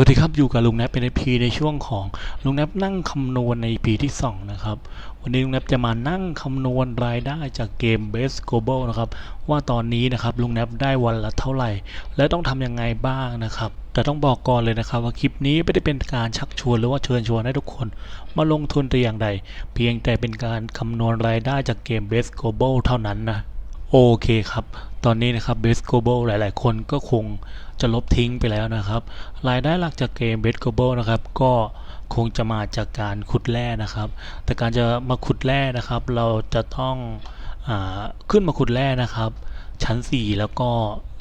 วัสดีครับอยู่กับลุงแนปเป็น p ในช่วงของลุงแนปนั่งคำนวณในปีที่ 2 นะครับ วันนี้ลุงแนปจะมานั่งคำนวณรายได้จากเกม Base Global นะครับ ว่าตอนนี้นะครับลุงแนปได้วันละเท่าไหร่ และต้องทำยังไงบ้างนะครับ แต่ต้องบอกก่อนเลยนะครับว่าคลิปนี้ไม่ได้เป็นการชักชวนหรือว่าเชิญชวนให้ทุกคน มาลงทุนแต่อย่างใด เพียงแต่เป็นการคำนวณรายได้จากเกม Base Global เท่านั้นนะ โอเคครับ ตอนนี้นะครับ Base Global หลาย ๆ คนก็คงจะลบทิ้งไปแล้วนะครับ รายได้หลักจากเกม Base Global นะครับ ก็คงจะมาจากการขุดแร่นะครับ แต่การจะมาขุดแร่นะครับ เราจะต้องอขึ้นมาขุดแร่นะครับ ชั้น 4 แล้วก็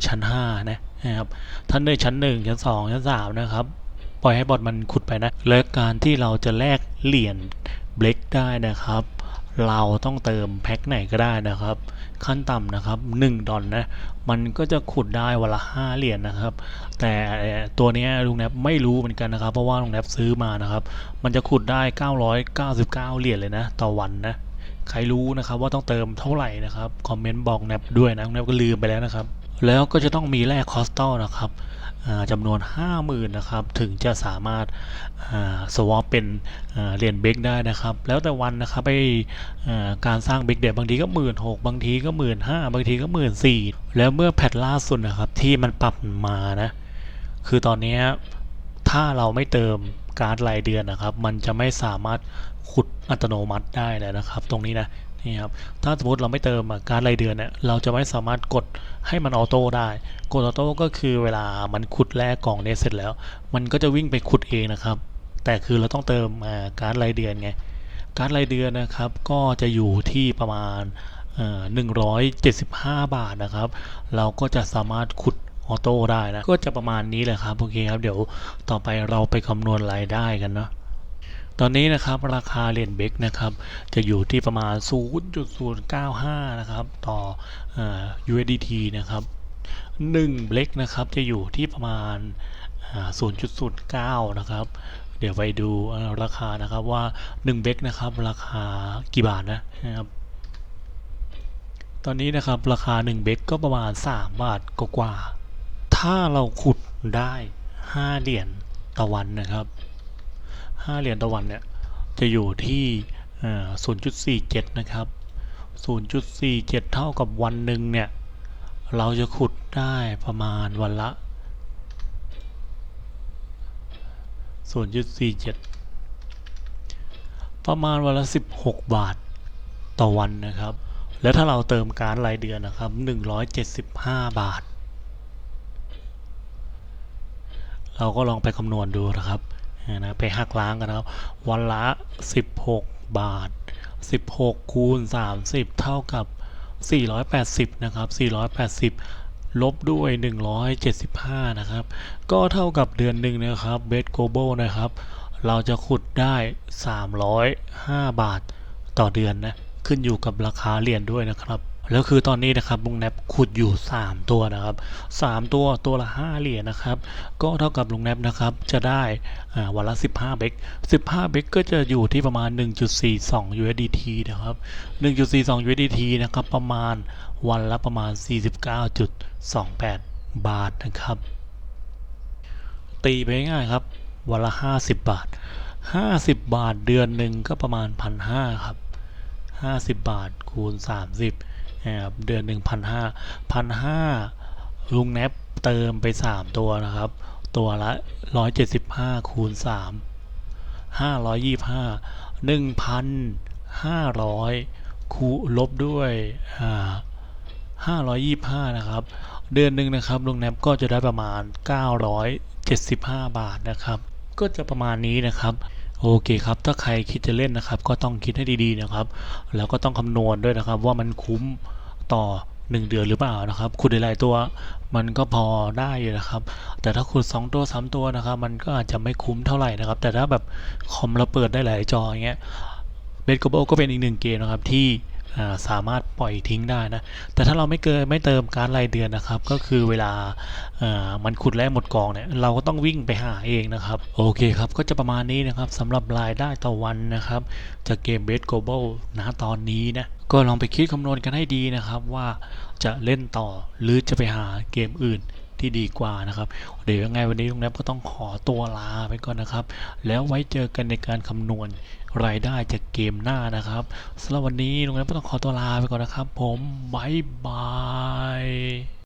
ชั้น 5 นะนะครับท่านในชั้น 1 ชั้น 2 ชั้น 3 นะครับ ปล่อยให้บอทมันขุดไปนะ และการที่เราจะแลกเหรียญเบล็กได้นะครับ เราต้องเติมแพ็คไหนก็ได้นะครับ ขั้นต่ำนะครับ 1 ดอลนะ มันก็จะขุดได้วันละ 5 เหรียญนะครับ แต่ตัวนี้ลุงแนบไม่รู้เหมือนกันนะครับ เพราะว่าลุงแนบซื้อมานะครับ มันจะขุดได้ 999 เหรียญเลยนะ ต่อวันนะ ใครรู้นะครับว่าต้องเติมเท่าไหร่นะครับคอมเมนต์บอกแนบด้วยนะแนบก็ลืมไปแล้วนะครับ แล้วก็จะต้องมีแลกคอสตอลนะครับจำนวน 50,000นะครับถึงจะสามารถสวอปเป็นเหรียญเบกได้นะครับ แล้วแต่วันนะครับไปการสร้างเบกเดบางทีก็หมื่นหกบางทีก็หมื่นห้าบางทีก็หมื่นสี่แล้วเมื่อแพทล่าสุดนะครับที่มันปรับมานะคือตอนนี้ถ้าเราไม่เติม การ์ดรายเดือนนะครับ มันจะไม่สามารถขุดอัตโนมัติได้เลยนะครับ ตรงนี้นะนี่ครับถ้าสมมติเราไม่เติมการ์ดรายเดือนเนี่ยเราจะไม่สามารถกดให้มันออโต้ได้กดออโต้ก็คือเวลามันขุดแร่กล่องเนี่ยเสร็จแล้ว มันก็จะวิ่งไปขุดเองนะครับ แต่คือเราต้องเติมการ์ดรายเดือนไงการ์ดรายเดือนนะครับ ก็จะอยู่ที่ประมาณหนึ่งร้อยเจ็ดสิบห้าบาทนะครับ เราก็จะสามารถขุด ออโต้ได้นะ ก็จะประมาณนี้แหละครับโอเคครับเดี๋ยวต่อไปเราไปคำนวณรายได้กันเนาะตอนนี้นะครับราคาเหรียญเบกนะครับจะอยู่ที่ประมาณ 0.095 นะครับต่ออ USDT นะครับ1เบกนะครับจะอยู่ที่ประมาณ 0.09 นะครับ เดี๋ยวไปดูราคานะครับว่า 1 เบกนะครับราคากี่บาทนะครับตอนนี้นะครับราคา 1 เบกก็ประมาณ 3 บาทกว่า ถ้าเราขุดได้5เหรียญต่อวันนะครับ5เหรียญต่อวันเนี่ยจะอยู่ที่อ่า0.47นะครับ0.47เท่ากับวันหนึ่งเนี่ยเราจะขุดได้ประมาณวันละ0.47ประมาณวันละ16บาทต่อวันนะครับ แล้วถ้าเราเติมการรายเดือนนะครับ175บาท เราก็ลองไปคำนวณดูนะครับนะไปหักล้างกันนะครับ วันละ 16 บาท 16 คูณ 30 เท่ากับ 480 นะครับ 480 ลบด้วย 175 นะครับ ก็เท่ากับเดือนหนึ่งนะครับเบสโกโบนะครับ เราจะขุดได้ 305 บาทต่อเดือนนะ ขึ้นอยู่กับราคาเหรียญด้วยนะครับ แล้วคือตอนนี้นะครับลุงแนบขุดอยู่ 3 ตัวนะครับ 3 ตัวตัวละ 5 เหรียญนะครับ ก็เท่ากับลุงแนบนะครับ จะได้วันละ 15 เบก15 เบกก็จะอยู่ที่ประมาณ 1.42 USDT นะครับ 1.42 USDT นะครับ ประมาณวันละประมาณ 49.28 บาทนะครับ ตีไปง่ายครับ วันละ 50 บาท 50 บาทเดือนหนึ่งก็ประมาณ 1,500 ครับ 50 บาทคูณ 30 นะครับเดือนหนึ่งพันห้าพันห้าลุงแนบเติมไป 3 ตัวนะครับ ตัวละ 175 คูณ 3 525 1,500 คูลบด้วยอ่า525 นะครับ เดือนหนึ่งนะครับลุงแนบก็จะได้ประมาณ 975 บาทนะครับ ก็จะประมาณนี้นะครับ โอเคครับถ้าใครคิดจะเล่นนะครับ ก็ต้องคิดให้ดีๆนะครับ แล้วก็ต้องคำนวณด้วยนะครับ ว่ามันคุ้มต่อ 1 เดือนหรือเปล่านะครับคุณหลายๆตัวมันก็พอได้อยู่นะครับ แต่ถ้าคุณ2ตัว3ตัวนะครับ มันก็อาจจะไม่คุ้มเท่าไหร่นะครับ แต่ถ้าแบบคอมเราเปิดได้หลายจออย่างเงี้ยเบสโกโบก็เป็นอีกหนึ่งเกมนะครับที่ สามารถปล่อยทิ้งได้นะ แต่ถ้าเราไม่เกินไม่เติมการรายเดือนนะครับ ก็คือเวลามันขุดแร่หมดกองเนี่ยเราก็ต้องวิ่งไปหาเองนะครับ โอเคครับ ก็จะประมาณนี้นะครับสำหรับรายได้ต่อวันนะครับ จากเกม b a s e Global นะตอนนี้นะก็ลองไปคิดคำนวณกันให้ดีนะครับว่าจะเล่นต่อหรือจะไปหาเกมอื่น ที่ดีกว่านะครับ เดี๋ยวยังไงวันนี้ลุงแนบก็ต้องขอตัวลาไปก่อนนะครับ แล้วไว้เจอกันในการคำนวณรายได้จากเกมหน้านะครับสำหรับวันนี้ลุงแนบก็ต้องขอตัวลาไปก่อนนะครับ ผมบายบาย